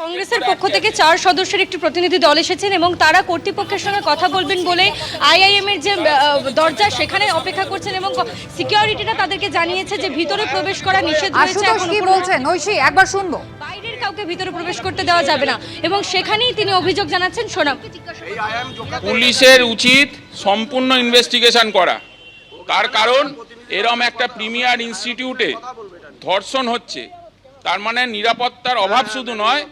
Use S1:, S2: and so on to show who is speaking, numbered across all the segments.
S1: কংগ্রেসের পক্ষ থেকে চার সদস্যের একটি প্রতিনিধি দল এসেছেন এবং তারা কর্তৃপক্ষের সঙ্গে কথা বলবেন বলে আইআইএম এর যে দরজা সেখানে অপেক্ষা করছেন এবং সিকিউরিটিটা তাদেরকে জানিয়েছে যে ভিতরে প্রবেশ করা নিষেধ রয়েছে এখন
S2: কি বলছেন? ঐশী একবার শুনব।
S1: বাইরের কাউকে ভিতরে প্রবেশ করতে দেওয়া যাবে না এবং সেখানেই তিনি অভিযোগ জানাচ্ছেন সোনাম।
S3: পুলিশের উচিত সম্পূর্ণ ইনভেস্টিগেশন করা। তার কারণ? এরম একটা প্রিমিয়ার ইনস্টিটিউটে ধর্ষণ হচ্ছে। তার মানে নিরাপত্তার অভাব শুধু নয়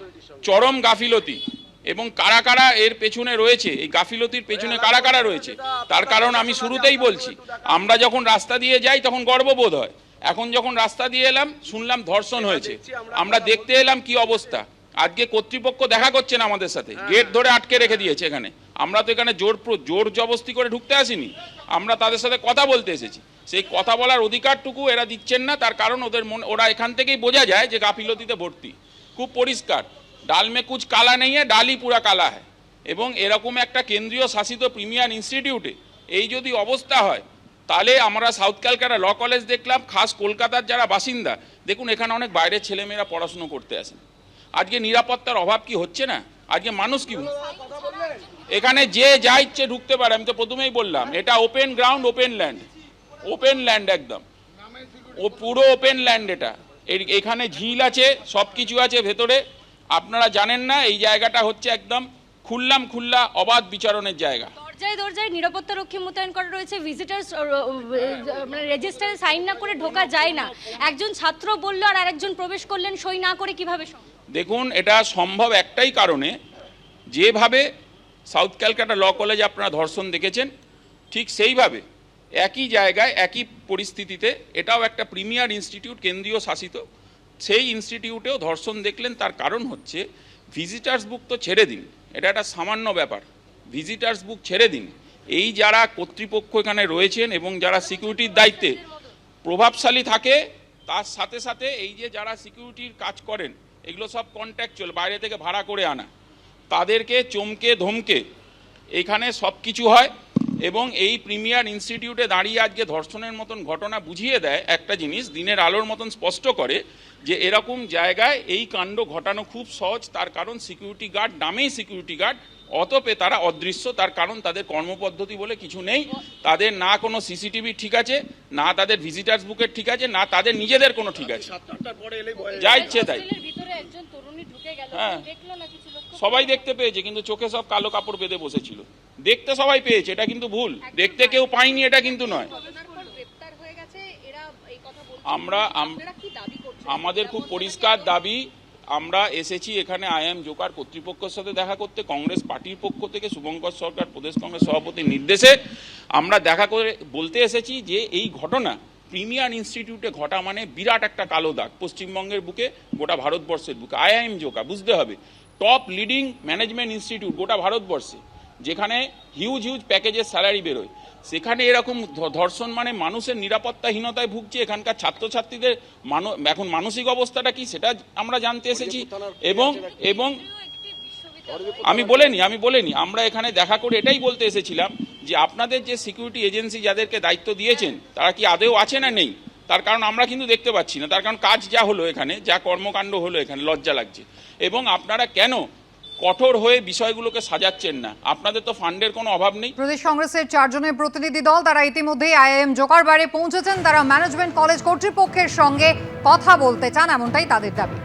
S3: চরম গাফিলতি। এবং কারা কারা এর পেছনে রয়েছে, এই গাফিলতির পেছনে কারা কারা রয়েছে, তার কারণ আমি শুরুতেই বলছি। আমরা যখন রাস্তা দিয়ে যাই, তখন গর্ববোধ হয়। এখন যখন রাস্তা দিয়ে এলাম, শুনলাম ধর্ষণ হয়েছে। আমরা দেখতে এলাম কি অবস্থা। আজকে কর্তৃপক্ষ দেখা করছে না আমাদের সাথে। গেট ধরে আটকে রেখে দিয়েছে এখানে। আমরা তো এখানে জোর জোর জবস্তি করে ঢুকতে আসিনি। আমরা তাদের সাথে কথা বলতে এসেছি। সেই কথা বলার অধিকারটুকু এরা দিচ্ছেন না। তার কারণ ওদের মন ওরা এখান থেকেই বোঝা যায় যে গাফিলতিতে ভর্তি। খুব পরিষ্কার। ডাল মে কুচ কালা নেই ডালই পুরা কালা হ্যাঁ এবং এরকম একটা কেন্দ্রীয় শাসিত প্রিমিয়ার ইনস্টিটিউটে এই যদি অবস্থা হয়, তাহলে আমরা সাউথ ক্যালকাটা ল কলেজ দেখলাম, খাস কলকাতার যারা বাসিন্দা, দেখুন এখানে অনেক বাইরের ছেলেমেয়েরা পড়াশুনো করতে আসেন। আজকে নিরাপত্তার অভাব কি হচ্ছে না? আজকে মানুষ কি এখানে যে যা ইচ্ছে ঢুকতে পারে, আমি তো প্রথমেই বললাম, এটা open ground open land open land একদম। ও পুরো ওপেন ল্যান্ড এটা। এখানে ঝিল আছে সব কিছু আছে ভেতরে। আপনারা জানেন না এই জায়গাটা হচ্ছে একদম খুললাম খুল্লা অবাধ বিচারণের জায়গা।
S1: দরজায় দরজায় নিরাপত্তা রক্ষী মোতায়েন করা রয়েছে ভিজিটার্স মানে রেজিস্টারে সাইন না করে ঢোকা যায় না। একজন ছাত্র বলল আর আরেকজন প্রবেশ করলেন সই না করে কীভাবে
S3: দেখুন এটা সম্ভব একটাই কারণে যেভাবে সাউথ ক্যালকাটা ল কলেজে আপনারা ধর্ষণ দেখেছেন ঠিক সেইভাবে একই জায়গায় একই পরিস্থিতিতে এটাও একটা প্রিমিয়ার ইনস্টিটিউট কেন্দ্রীয় শাসিত সেই ইনস্টিটিউটেও ধর্ষণ দেখলেন, তার কারণ হচ্ছে ভিজিটার্স বুক তো ছেড়ে দিন। এটা একটা সামান্য ব্যাপার। ভিজিটার্স বুক ছেড়ে দিন। এই যারা কর্তৃপক্ষ এখানে রয়েছেন এবং যারা সিকিউরিটির দায়িত্বে প্রভাবশালী থাকে, তার সাথে সাথে এই যে যারা সিকিউরিটির কাজ করেন, এগুলো সব কন্ট্যাক্ট কন্ট্যাকচুয়াল বাইরে থেকে ভাড়া করে আনা। তাদেরকে চমকে ধমকে এখানে সব কিছু হয়। এবং এই প্রিমিয়ার ইনস্টিটিউটে দাঁড়িয়ে আজকে ধর্ষণের মতন ঘটনা বুঝিয়ে দেয় একটা জিনিস দিনের আলোর মতন স্পষ্ট করে যে এরকম জায়গায় এই কাণ্ড ঘটানো খুব সহজ তার কারণ সিকিউরিটি গার্ড নামেই সিকিউরিটি গার্ড অতপে তারা অদৃশ্য তার কারণ তাদের কর্মপদ্ধতি বলে কিছু নেই। তাদের না কোনো সিসিটিভি ঠিক আছে না তাদের ভিজিটার্স বুকের ঠিক আছে না তাদের নিজেদের কোনো ঠিক আছে। যা ইচ্ছে তাই।
S1: হোস্টেলের ভিতরে একজন তরুণী ঢুকে গেল
S3: হ্যাঁ। সবাই দেখতে পেয়েছে কিন্তু চোখে সব কালো কাপড় বেঁধে বসেছিল। দেখতে সবাই পেয়েছে এটা কিন্তু ভুল। দেখতে কেউ পায়নি এটা কিন্তু নয়। আমরা আমাদের খুব পরিষ্কার দাবি আমরা এসেছি এখানে আইএম জোকার কর্তৃপক্ষের সাথে দেখা করতে কংগ্রেস পার্টির পক্ষ থেকে শুভঙ্কর সরকার প্রদেশ কংগ্রেস সভাপতির নির্দেশে। আমরা দেখা করে বলতে এসেছি যে এই ঘটনা প্রিমিয়ার ইনস্টিটিউটে ঘটা মানে বিরাট একটা কালো দাগ পশ্চিমবঙ্গের বুকে গোটা ভারতবর্ষের বুকে। আইআইএম জোকা বুঝতে হবে। টপ লিডিং ম্যানেজমেন্ট ইনস্টিটিউট গোটা ভারতবর্ষে যেখানে হিউজ হিউজ প্যাকেজের স্যালারি বেরোয়। সেখানে এরকম ধর্ষণ মানে মানুষের নিরাপত্তাহীনতায় ভুগছে এখানকার ছাত্রছাত্রীদের মানো এখন মানসিক অবস্থাটা কি সেটা আমরা জানতে এসেছি। এবং এবং আমি বলিনি আমি বলিনি আমরা এখানে দেখা করে এটাই বলতে এসেছিলাম যে আপনাদের যে সিকিউরিটি এজেন্সি যাদেরকে দায়িত্ব দিয়েছেন তারা কি আদেও আছে না নেই? তার কারণ আমরা কিন্তু দেখতে পাচ্ছি না। তার কারণ কাজ যা হলো এখানে, যা কর্মকাণ্ড হলো এখানে, লজ্জা লাগছে। এবং আপনারা কেন কঠোর হয়ে বিষয়গুলোকে সাজাচ্ছেন না? আপনাদের তো ফান্ডের কোনো অভাব নেই।
S2: প্রদেশ কংগ্রেসের চারজনের প্রতিনিধি দল, তারা ইতিমধ্যেই আইএম জোকার বাড়ি পৌঁছেছেন। তারা ম্যানেজমেন্ট কলেজ কর্তৃপক্ষের সঙ্গে কথা বলতে চান, এমনটাই তাদের দাবি।